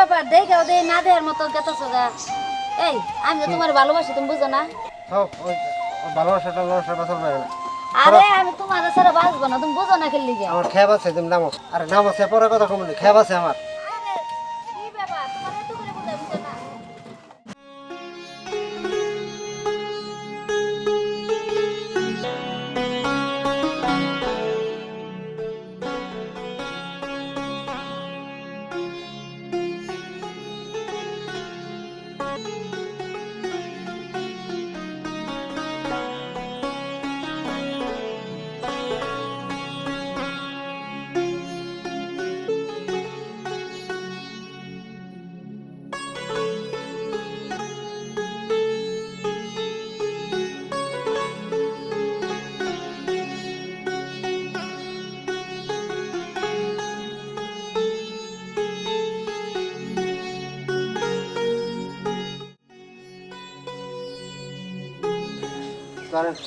ব্যাপার দেখেও দে না দেওয়ার মতো গেতেছো গা এই আমি তো তোমার ভালোবাসি তুমি বুঝো না? আরে আমি তোমার ছাড়া বাঁচবো না তুমি বুঝো না খেললি আমার খেয়াব আছে তুমি নামো। আরে নাম পরে কথা খেয়াব আছে আমার।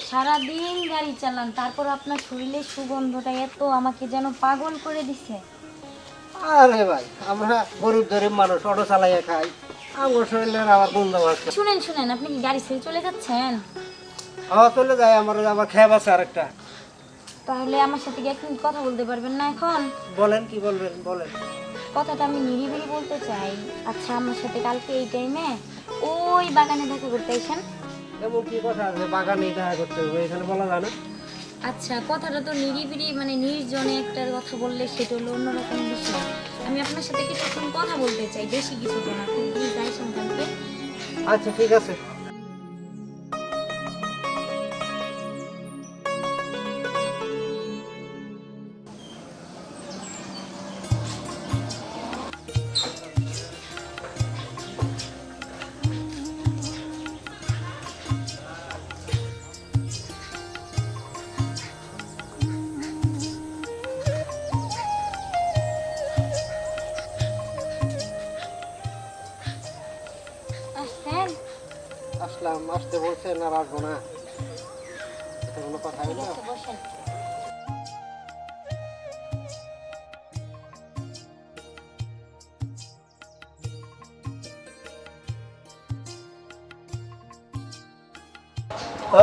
সারাদিন গাড়ি চালান তারপর আপনার শরীরের সুগন্ধটা এত আমাকে যেন পাগল করে দিছে। আরে ভাই আমরা গরিব গরিব মানুষ অটো চালাইয়া খাই। আমার শরীরের আবার বন্ধ আছে শুনেন শুনেন আপনি কি গাড়ি ছেড়ে চলে যাচ্ছেন? আমার চলে যায় আমার আমার খেয়াব আছে আরেকটা। তাহলে আমার সাথে কি এক মিনিট কথা বলতে পারবেন না এখন? বলেন কি বলবেন বলেন। কথাটা আমি নিরিবিলি বলতে চাই। আচ্ছা আমার সাথে কালকে এই টাইমে ওই বাগানে দেখা করতে আইসেন। এমন কি কথা আছে? বাগানে দেখা করতে হবে এখানে বলা যায় না। আচ্ছা কথাটা তো নিরিবিলি মানে নির্জনে একটা কথা বললে সেটা হলো অন্যরকম বিষয়। আমি আপনার সাথে কিছুক্ষণ কথা বলতে চাই বেশি কিছু না খুব প্লিজ আইসেন আচ্ছা ঠিক আছে। আসলাম আসতে বলছেন আর আসব না। এটা কোনো কথা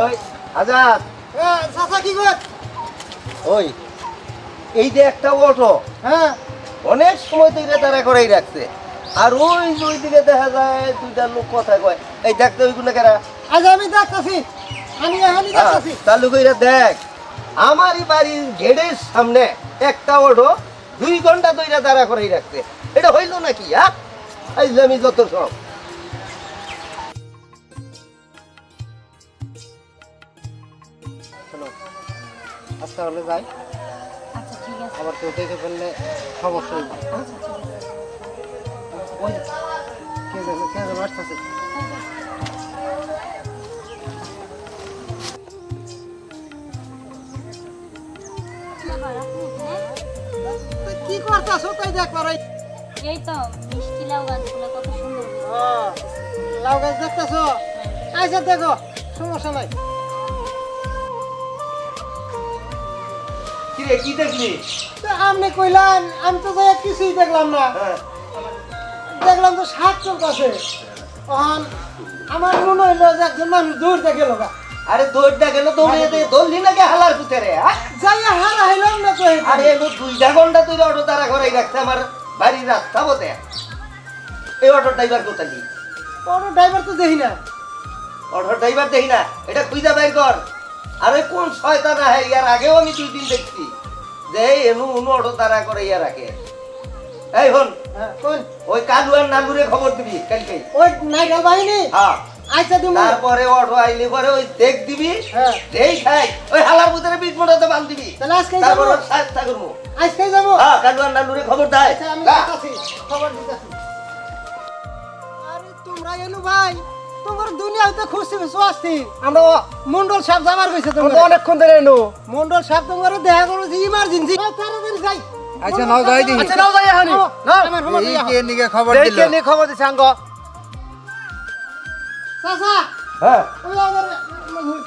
ওই আজাদ। চাচা কি কর? ওই এই যে একটা অটো। হ্যাঁ। অনেক সময় থেকে তারা করেই রাখছে। আর ওই ওই দিকে দেখা যায় দুইটা লোক কথা কয় এই দেখতে ওইগুলো কেরা। আজ আমি দেখতেছি। আমি এখনই হ্যাঁ, চালু করে দেখ আমারই বাড়ির গেটের সামনে একটা অটো দুই ঘণ্টা ধরে তারা করেই রাখতে এটা হইল নাকি হ্যাঁ আমি যত সব। যাই। আচ্ছা আবার কেউ দেখে ফেললে সমস্যা হইবে। ঠিক আছে। ওই কে যেন কে যেন আসতেছে। কি করতেছ? তাই দেখ পারাই এই তো মিষ্টি লাউ গাছগুলো কত সুন্দর। লাউ গাছ দেখতেছ? আচ্ছা দেখো সমস্যা নাই। কি রে কি দেখলি? তা আপনি কইলেন আমি তো যাই কিছুই দেখলাম না। হ্যাঁ। দেখলাম তো সাত চলতেছে। তখন আমার মনে হইল যে একজন মানুষ দৌড়তে গেল গা। আরে দৌড়টা গেল দৌড়ে দে দৌড়লি নাকি হালার ভিতরে হ্যাঁ যাইয়া হারা হইলাম না তো আরে এলো দুইটা ঘণ্টা তুই অটো তারা করাই রাখছে আমার বাড়ির রাস্তা বতে এই অটো ড্রাইভার কোথায় কোনো ড্রাইভার তো দেখি না। অটো ড্রাইভার দেখি না এটা খুঁজা বের কর। আরে কোন শয়তান আহে ইয়ার আগেও আমি দুই দিন দেখছি যে এনু উনু অটো তারা করে ইয়া রাখে। এই হন হ্যাঁ, কোন ওই কালু আর নালুরে খবর দিবি কালকে ওই নাইকাল বাহিনী? হ্যাঁ। আচ্ছা তুমি তারপরে অটো আইলে পরে ওই দেখ দিবি হ্যাঁ। এই খাই। ওই হালার ভিতরে বিট মোটাতে বান দিবি। তাহলে আজকে তারপর যাব ওর সাহায্য করব। আজকে যাব। হ্যাঁ কালু নালুরে খবর দেয় আচ্ছা আমি যা। খবর দিতেছি। আরে তোমরা এলু ভাই তোমার দুনিয়াতে খুশি আসছি আমরা মন্ডল সাহেব যাবার কইছে তোমার। অনেকক্ষণ ধরে এনো মন্ডল সাহেব তোমার দেখা করো যে ইমার্জেন্সি তাড়াতাড়ি যাই। আচ্ছা নাও যাই দি আচ্ছা নাও যাই এখনই না আমার খবর এই কে নিকে খবর দিল? কে নিয়ে খবর দিছে আঙ্গ। চাচা হ্যাঁ।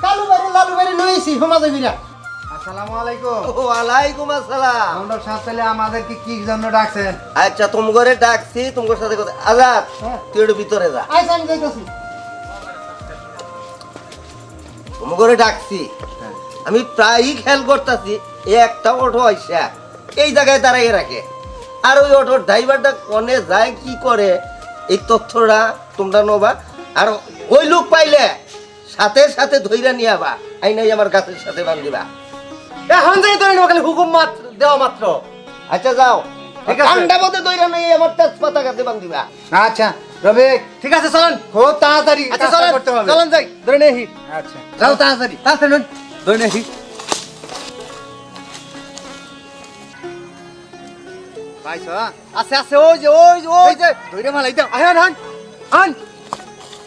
কালু বাড়ি লালু বাড়ি নইছি সমাজ বিরা আসসালামু আলাইকুম। ওয়ালাইকুম আসসালাম। মন্ডল সাহেব তাহলে আমাদেরকে কি জন্য ডাকছেন? আচ্ছা তুমি ডাকছি তোমার সাথে কথা আজাদ হ্যাঁ। তুই একটু ভিতরে যা। আচ্ছা আমি যাইতেছি। করে ডাকছি। আমি প্রায়ই খেয়াল করতেছি একটা অটো আইসা এই জায়গায় দাঁড়াই রাখে। আর ওই অটোর ড্রাইভারটা কনে যায় কি করে? এই তথ্যটা তোমরা নেবা। আর ওই লোক পাইলে সাথে সাথে ধৈর্য নিয়ে আবা আইনাই আমার গাছের সাথে বান্ধিবা। এখন যাই তো খালি হুকুম মাত্র দেওয়া মাত্র। আচ্ছা যাও। ঠিক আছে। ঠান্ডা মধ্যে ধৈর্য নেই আমার তেজপাতা গাছে বান্ধিবা। আচ্ছা ঠিক আছে চলেন। খুব তাড়াতাড়ি আচ্ছা কাজটা চলেন করতে হবে। চলেন যাই। ধরে নেহি আচ্ছা। যাও তাড়াতাড়ি। তাড়াতাড়ি ধরে নেহি পাইছ? আছে আছে ওই যে ওই যে ওই যে। ধরে মালাই দাও। আন আন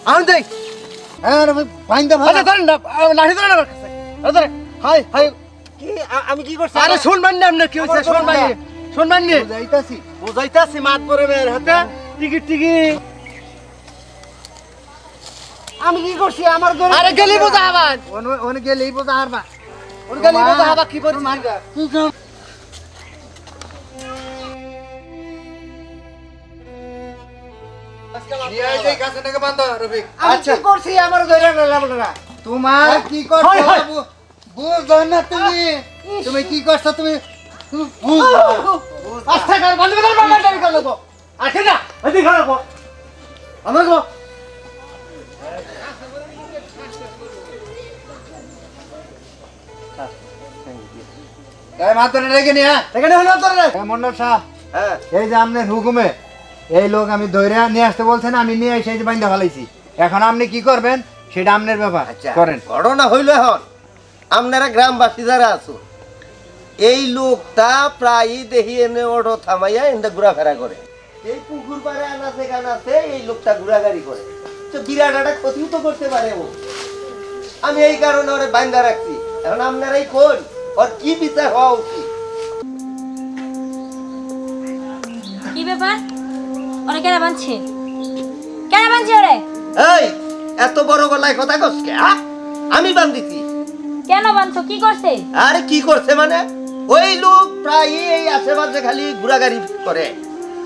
আন দেই হ্যাঁ রবিক বাইন্দা আচ্ছা ভালো ধরেন না আহ, লাঠি ধরেন আমার কাছে। আরে ধরেন। Hi hi. কি আ- আমি কি করছি? আরে শুনবেন না আপনি কি হইছে আমার শুনবেন বলুন না শুনবেন না যাইতাছি বুঝাইতাছি মাত পরে মেয়ের হাতে। Ticket ticket. আমি কি করছি? আমার ধরে আরে গেলি বোঝা আবার। ওনে ওনে গেলেই বোঝা হারবা ওর গেলি বোঝা আবার কি করছি নিয়ে কি করছি? আমার ধরে না তোমার কি করছ? হয়, হয়। বাবু? বুঝো না তুমি। তুমি কি করছ তুমি? তুমি কর বন্ধ কর বন্ধ কর কর লোক আচ্ছা না এদিকে খারাপ আমার গো এই মাত্রে রেখে হলো তোর এই মন্ডল সাহেব হ্যাঁ এই যে আপনার হুকুমে। এই লোক আমি ধরে নিয়ে আসতে বলছেন আমি নিয়ে এসে বাইন্দা ফেলাইছি। এখন আপনি কি করবেন? সেটা আপনার ব্যাপার। আচ্ছা করেন। ঘটনা হইল এখন আপনারা গ্রামবাসী যারা আছো এই লোকটা প্রায়ই দেখি এনে অটো থামাইয়া এনে ঘোরাফেরা করে। এই পুকুর পাড়ে আনাছে কানাছে এই লোকটা ঘোরাগাড়ি করে। তো বিরাট একটা ক্ষতিও তো করতে পারে ও। আমি এই কারণে ওরে বাইন্দা রাখছি। এখন আপনারাই কোন ওর কি বিচার হওয়া উচিত? কি ব্যাপার? ওরা কেনা বানছে কেনা বানছে ওরে? এই এত বড় গলায় কথা কসকে আমি বান্ধিছি। কেন বানছো কি করছে? আরে কি করছে মানে? ওই লোক প্রায় এই আশেপাশে খালি ঘোরাগাড়ি করে।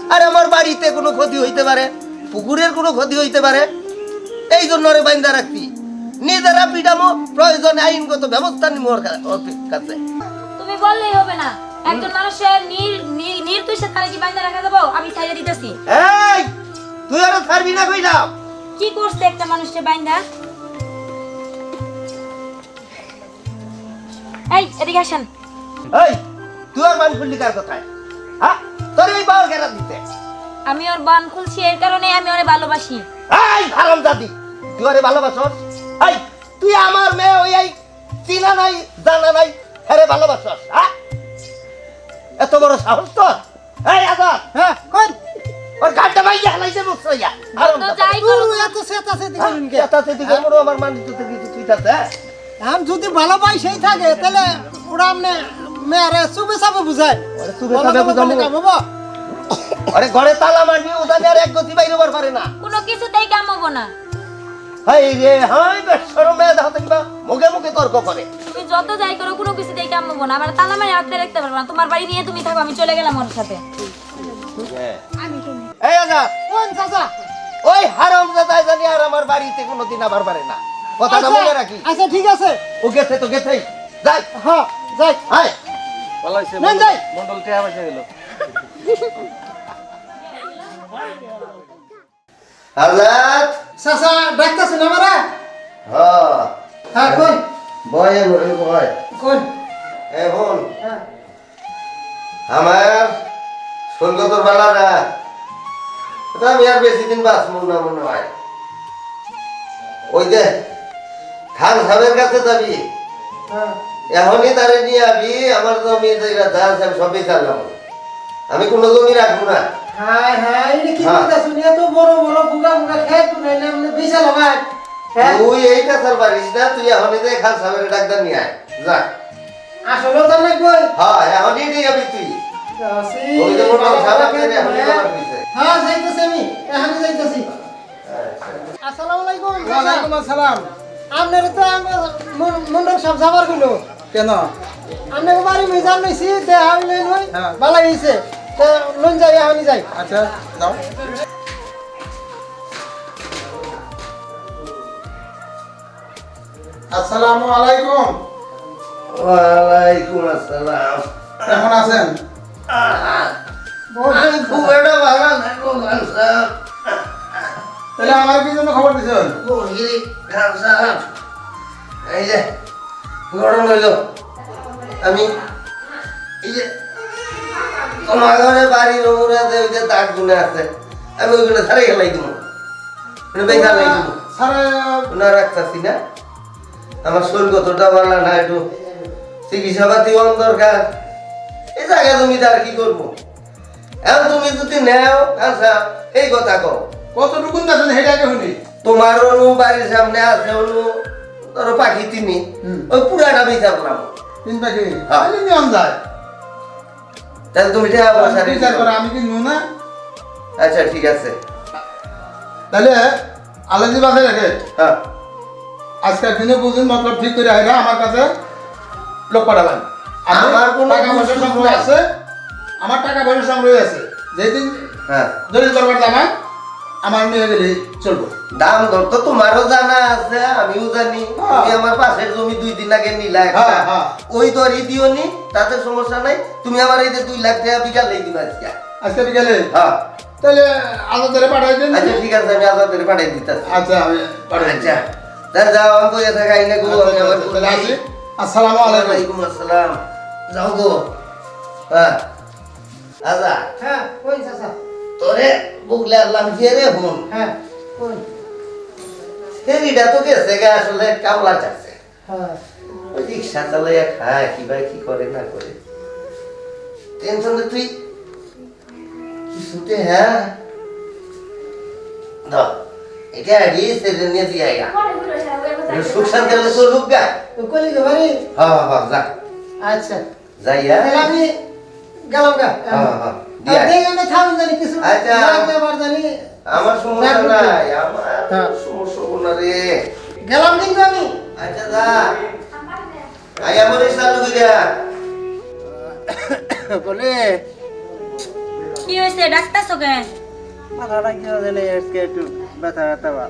আর আমার বাড়িতে কোনো ক্ষতি হইতে পারে পুকুরের কোনো ক্ষতি হইতে পারে এই জন্য ওরে বাইন্দা রাখছি। নিজেরা পিটামো প্রয়োজনে আইনগত ব্যবস্থা নিমো ওর কা- ওর কাছে। তুমি বললেই হবে না। একজন মানুষের নির নির- নির্দোষে তারা কি বাইন্দা রাখা যাব? আমি ছাইড়ে দিতেছি। এই তুই আরও ছাড়বি না কি করছে একটা বাইন্দা? এই এদিকে আসেন। এই তুই আর খুললি কার কথায়? হ্যাঁ? তোর এই পাওয়ার কেনা দিতে। আমি ওর বান খুলছি এর কারণে আমি ওরে ভালোবাসি। এই হারাম জাতি তুই আরে ভালোবাসস? এই তুই আমার মেয়ে ওই এই চিনা নাই জানা নাই আরে ভালোবাসস হ্যাঁ? এত বড় সাহস তো এই আজাদ হ্যাঁ কোন ওর গাড়টা ভাই হালাইছে মুখ সইয়া হারাম তো জাতি যাই করো তুই এত সেতা সেতি করেন কে? থেকে দিকে মরো আমার মান দিতে কিছু আছে আমি যদি ভালো পাই সেই থাকে তাহলে ওরা আমনে মেয়ারে চুপে চাপে বুঝায়। ওরে চুপে চাপে বুঝামু। বাবা আরে ঘরে তালা মারবি ওদানে আর এক গতি বাইরে বার পারে না। কোনো কিছুতেই কাম হব না। হাই রে হাই দেখো কিবা মুখে মুখে তর্ক করে। যত যাই করো কোনো কিছুতেই কাম হব না। আবার তালা মারি হাতে রাখতে পারব না। তোমার বাড়ি নিয়ে তুমি থাকো আমি চলে গেলাম ওর সাথে। এই আজাদ কোন চাচা? ওই হারাম জানি আর আমার বাড়িতে কোনোদিন আবার পারে না। কথাটা আচ্ছা, মনে রাখি। আচ্ছা ঠিক আছে। ও গেছে তো গেছেই। যাই। হ্যাঁ যাই। হাই নেন যাই। আজাদ? চাচা ডাকতেছেন আমারা? হ্যাঁ। হ্যাঁ কোন? বয় ঘরে বয়। কোন? এখন হ্যাঁ। আমার না আমি আর বেশি দিন বাঁচবো না মনে হয়। ওই যে খান সাহেবের কাছে যাবি? হ্যাঁ। এখনই তারে নিয়ে আবি আমার জমি যেটা যা আছে আমি সবই চালাম আমি কোনো জমি রাখব না। হ্যাঁ হ্যাঁ এটা কি হ্যাঁ। করতেছেন এত বড় বড় বুগা বুগা খেয়ে তো নাইলে আপনি বিশাল ভাই হ্যাঁ তুই এইটা স্যার পারিস না তুই এখনই যে খান সাহেবের ডাক্তার নিয়ে আয়। যা। আসলে তো না কই হ্যাঁ এখনই নিয়ে যাবি তুই। ওই যে মোটা সাহেব আপনার এখনই তোমার দিছে। হ্যাঁ যাইতেছি আমি এখানে যাইতেছি। আসসালামু আলাইকুম ওয়ালাইকুম আসসালাম। আপনার তো মন্ডল সব যাবার গেল কেন? আমি বাড়ি মিজান লইছি দে হাইলে নই হ্যাঁ। ভালো হইছে। তে লন যাই আমি যাই। আচ্ছা যাও। আসসালামু আলাইকুম। ওয়ালাইকুম আসসালাম। কেমন আছেন? আমি খুব একটা ভালো না গো খানসাব তাহলে আমার কি জন্য খবর দিছেন? বহিরি খানসাব এই যে গরম হইল। আমি এই যে তোমার ঘরে বাড়ির ওমরাতে ওই যে দাগ গুনে আছে আমি ওইগুলো ছাড়াই খেলাই দিব। বেকার লাই দিব। স্যার না রাখতাছি না? আমার শরীর কতটা ভালো না একটু চিকিৎসা পাতি অন দরকার। এই জায়গা তুমি তার কি করব? এখন তুমি যদি নেও আচ্ছা এই কথা কও। কতটুকু দেখেন সেটা শুনি? তোমার অনু বাড়ির সামনে আছে অনু ধরো পাখি তিনি। ওই পুরাটা বিচারলাম তিন পাখি? হ্যাঁ। নিয়ম যায়। তাহলে তুমি বিচার করে আমি কি না? আচ্ছা ঠিক আছে। তাহলে আলাদি বাসে রেখে হ্যাঁ। আজকের দিনে বুঝুন মতলব ঠিক করে আইরা আমার কাছে লোক পাঠাবেন আমি আমার কোনো টাকা পয়সা সংগ্রহ আছে। আমার টাকা পয়সা সংগ্রহ আছে। যেদিন হ্যাঁ। দলিল করবার জামাই আমার নিয়ে গেলে চলবো। দাম দর তো তোমারও জানা আছে আমিও জানি। হ্যাঁ। তুমি আমার পাশের জমি দুই দিন আগে নিলা হ্যাঁ, হ্যাঁ। ওই দরই দিও নি তাতে সমস্যা নাই। তুমি আমার এই যে দুই লাখ টাকা বিকাল দিবা আজকে। আজকে বিকালে? হ্যাঁ। তাহলে আজাদের পাঠাই দিন। আচ্ছা ঠিক আছে আমি আজাদের পাঠাই দিতেছি। আচ্ছা আমি পাঠাই আচ্ছা। তা যাও আমি থাকা আইনে গো আমি আমার আসসালামু আলাইকুম। আসসালাম। যাও গো। হ্যাঁ। আজা হ্যাঁ চাচা? তোরে বুকলে আল্লাহ দিয়ে রে হুন হ্যাঁ কই? ফেরিটা তো গেছে গা আসলে কামলা চাচ্ছে হ্যাঁ। ওই রিক্সা চালাইয়া খায় কি ভাই কি করে না করে। টেনশন তুই। কিছুতে হ্যাঁ। দাও। এটা আড়ি সেদিন নিয়ে দিয়ে আইগা সুখ শান্তি হলে তো কলি গে। বাড়ি? হ্যাঁ হ্যাঁ যা। আচ্ছা। যাইয়া আমি গেলাম গা। হ্যাঁ হ্যাঁ দিয়া দেখে আমি থাকুন জানি কিছু আচ্ছা। লাগবে জানি। আমার সমস্যা। নাই আমার হ্যাঁ। সমস্যা না রে। গেলাম কিন্তু আমি। আচ্ছা যা। আয়া মরে চালু কইরা বলে কি হয়েছে? ডাক্তারছো কে মাথাটা কি জানি আজকে একটু ব্যথা ব্যথা বা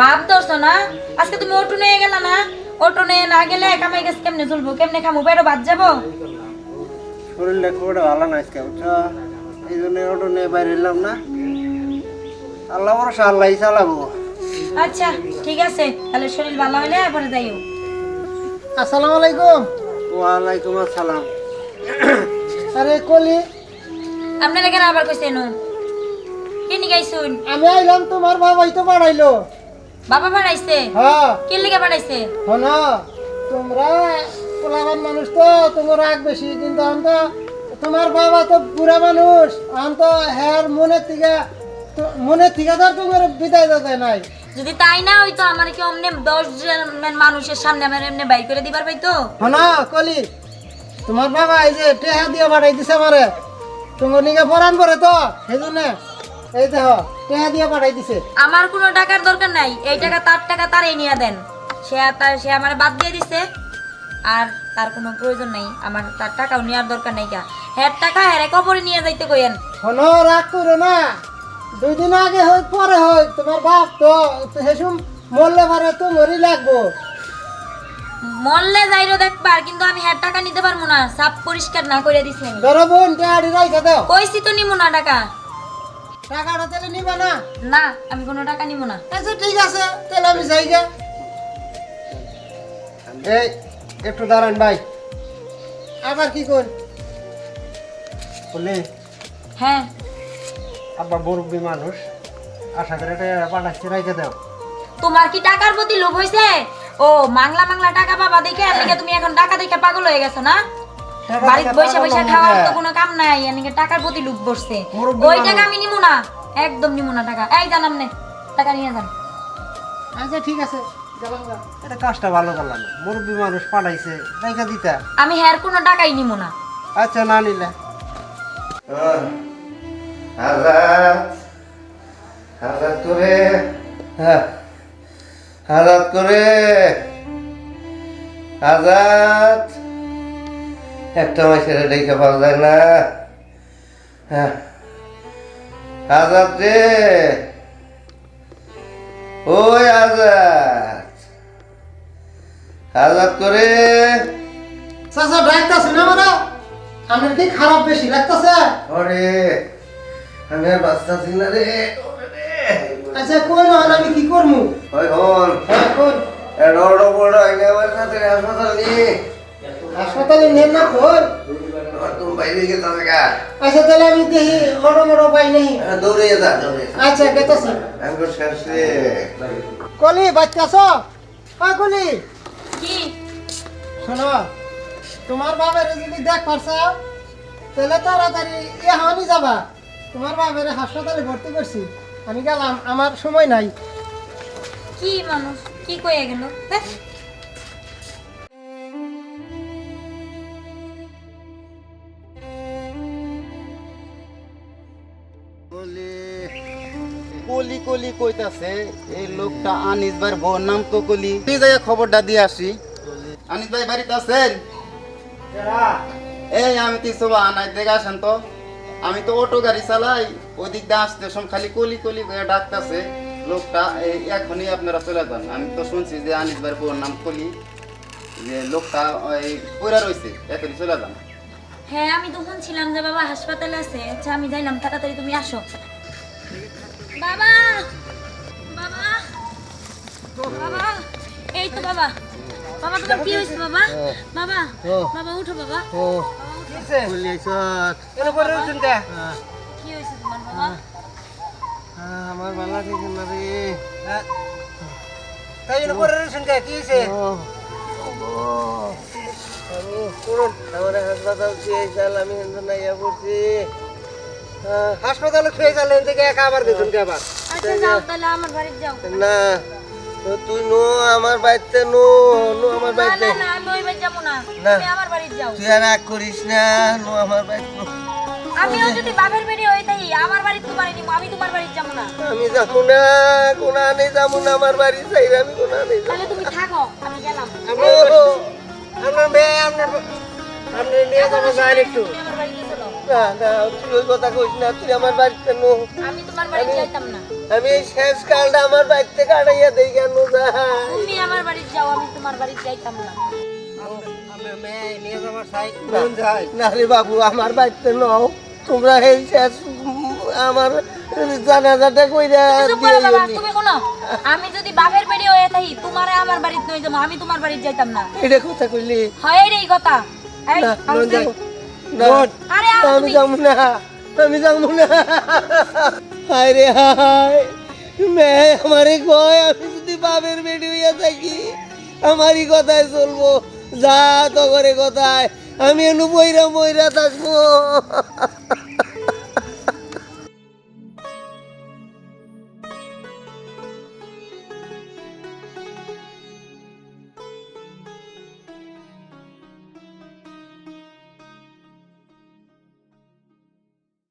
বাপ ধরছো না? আজকে তুমি অটো নিয়ে গেলা না? অটো নিয়ে না গেলে কামাই গেছে কেমনে চলবো? কেমনে খামো? পেটও বাদ যাব? শরীরটা খুব একটা ভালো না আজকে বুঝছ? এই জন্য অটো নিয়ে বাইরে এলাম না। আল্লাহ ভরসা আল্লাহই চালাবো। আচ্ছা ঠিক আছে। তাহলে শরীর ভালো হলে এরপরে যাইও। আসসালামু আলাইকুম। ওয়ালাইকুম আসসালাম। আরে কলি। আপনারা কেন আবার কে নি গাইছুন আমি আইলাম তোমার বাবাই তো বাড়াইলো বাবা বাড়াইছে হ্যাঁ। কে লিগে বাড়াইছে হন তোমরা পোলাবান মানুষ তো তোমার রাগ বেশি কিন্তু আমি তো তোমার বাবা তো বুড়া মানুষ। আমি তো হ্যার মনের থেকে তো- মনের থেকে তো তোমার বিদায় দিতে নাই। যদি তাই না হইতো আমার কি অমনে দশ জন মানুষের সামনে আমার এমনি বাইর করে দিবার পাইতো? হন কলি তোমার বাবা এই যে টেহা দিয়ে বাড়াই দিছে আমারে। তোমার নিকে পরান পরে তো সেই জন্য। এই দেহ টেহা দিয়ে বাড়াই দিছে। আমার কোনো টাকার দরকার নাই। এই টাকা তার টাকা তারই নিয়ে দেন। সে তার সে আমার বাদ দিয়ে দিছে। আর তার কোনো প্রয়োজন নাই। আমার তার টাকাও নেওয়ার দরকার নাই কা হ্যাঁ টাকা হ্যাঁ কবরে নিয়ে যাইতে কইেন হন রাগ করো না। দুই দিন আগে হোক পরে হোক তোমার বাপ তো হেসুম মরলে পারে তো মরি লাগবো। মরলে যাইরো দেখবার কিন্তু আমি হ্যাঁ টাকা নিতে পারব না। সাপ পরিষ্কার না করে দিছি ধরো বোন টেহাড়ি রাইখে দাও। কইছি তো নিমু না টাকা। টাকাটা তাহলে নিবে না? না আমি কোনো টাকা নিব না। আচ্ছা ঠিক আছে তাহলে আমি যাই গে। এই একটু দাঁড়ান ভাই। আবার কি কর? বলে হ্যাঁ। আব্বা মুরব্বী মানুষ আশা করে এটা পাঠাচ্ছি দাও। তোমার কি টাকার প্রতি লোভ হইছে? ও মাংলা মাংলা টাকা পাবা দেখে আর তুমি এখন টাকা দেখে পাগল হয়ে গেছো না? টাকা বাড়িতে বসে বসে খাওয়ার তো কোনো কাম নাই এনেকে টাকার প্রতি লোভ বসছে। ওই টাকা আমি নিমু না একদম নিমু না টাকা। এই জানাম নে টাকা নিয়ে যান। আচ্ছা ঠিক আছে এটা কাজটা ভালো করলাম। মুরব্বী মানুষ পাঠাইছে রাইখে দিতা। আমি হ্যার কোনো টাকাই নিমু না। আচ্ছা না নিলে। হ্যাঁ। হাজাত করে হ্যাঁ। হাজাত করে হাজাত একটা মাসের রেখে পাওয়া যায় না। হ্যাঁ। আজাদ রে। ওই আজাদ। আজাদ করে। চাচা ডাকতেছে না আমার কি খারাপ বেশি লাগতেছে? ওরে আমি আর বাঁচতেছি না রে আচ্ছা কই না আমি কি করব ওই হন। কোন বড় বড় আমার সাথে হাসপাতাল নিয়ে। হাসপাতালে নেন না কোন আর তুমি বাইরে গেছে থাকা আচ্ছা তাহলে আমি দেখি বড় বড় পাই নাই। দৌড়ে যা দৌড়ে। আচ্ছা গেতেছি। আমি তো শেষ রে কলি বাচ্চাছ হ্যাঁ কলি। কি? শোনো তোমার বাবার যদি দেখ পারছ তাহলে তাড়াতাড়ি এখনই যাবা। তোমার বাবার হাসপাতালে ভর্তি করছি। আমি গেলাম আমার সময় নাই। কি মানুষ? কি কয়ে গেল? কইতাছে, এই লোকটা আনিস ভাইয়ের বউর নাম তো কলি তুই যাই খবরটা দিয়ে আসি। আনিস ভাই, বাড়িতে আছেন? এই, আমি কিছু আনাই দেখে আসেন তো। আমি তো অটো গাড়ি চালাই ওই দিক দিয়ে আসতে সব খালি কলি কলি করে ডাকতেছে, লোকটা, এই, এখনই আপনারা চলে যান। আমি তো শুনছি যে আনিস ভাইয়ের বউর নাম কলি, যে লোকটা, এই পড়া রয়েছে এখনই চলে যান। হ্যাঁ আমি তখন ছিলাম যে বাবা হাসপাতালে আছে। আচ্ছা আমি যাইলাম, তাড়াতাড়ি তুমি আসো। বাবা! বাবা। বাবা এই তো বাবা। বাবা তোমার কি হয়েছে বাবা? বাবা বাবা উঠো বাবা। কি? হয়েছে তোমার বাবা? আমার ভালো লাগছে না রে তাই জন্য পরে রয়েছেন কি? হয়েছে? আমি পুরন আমার হাসপাতাল চেয়েছিলাম আমি কিন্তু নাইয়া পড়ছি। হাসপাতালে শুয়ে গেলেন থেকে একা আবার কে আবার? আচ্ছা না তুই নো আমার বাড়িতে নো নো আমার বাড়িতে। না না আমি ওই না। না। তুমি আমার বাড়ি যাও। তুই আর রাগ করিস না নো আমার বাড়িতে আমিও যদি বাপের বাড়ি থাকি আমার বাড়ি তোমার নিব আমি তোমার বাড়ি যাব না। আমি যাব না কোনা নেই যাব না আমার বাড়ি চাই আমি কোনা নেই তাহলে তুমি থাকো আমি গেলাম। আপনার মেয়ে আপনার আপনি নিয়ে যাব যায় একটু। তুমি আমার বাড়িতে চলো। না না তুই ওই কথা কইস না তুই আমার বাড়িতে নো। আমি তোমার বাড়ি যাইতাম না। আমি এই শেষ কালটা আমার বাড়িতে কাটাইয়া দেই কেন তুমি আমার বাড়ি যাও আমি তোমার বাড়ি যাইতাম না। না। রে বাবু আমার বাড়িতে নও। তোমরা এই শেষ উম, আমার জানাজাটা কইরা চুপ করো দিয়ে বাবা দিও। তুমি কোনো আমি যদি বাপের বাড়ি হয়ে থাকি তোমারে আমার বাড়িতে নই যাব আমি তোমার বাড়ি যাইতাম না। এটা কথা কইলি? হয় রে কথা। আমি না, না, আরে আমি তুমি। যাব না আমি যাব না। হায় রে হায়। মে আমারে কয় আমি যদি বাপের বেটি হইয়া থাকি, আমারই কথায় চলবো। যা তো করে কথায়, আমি এনু বইরা বইরা থাকব।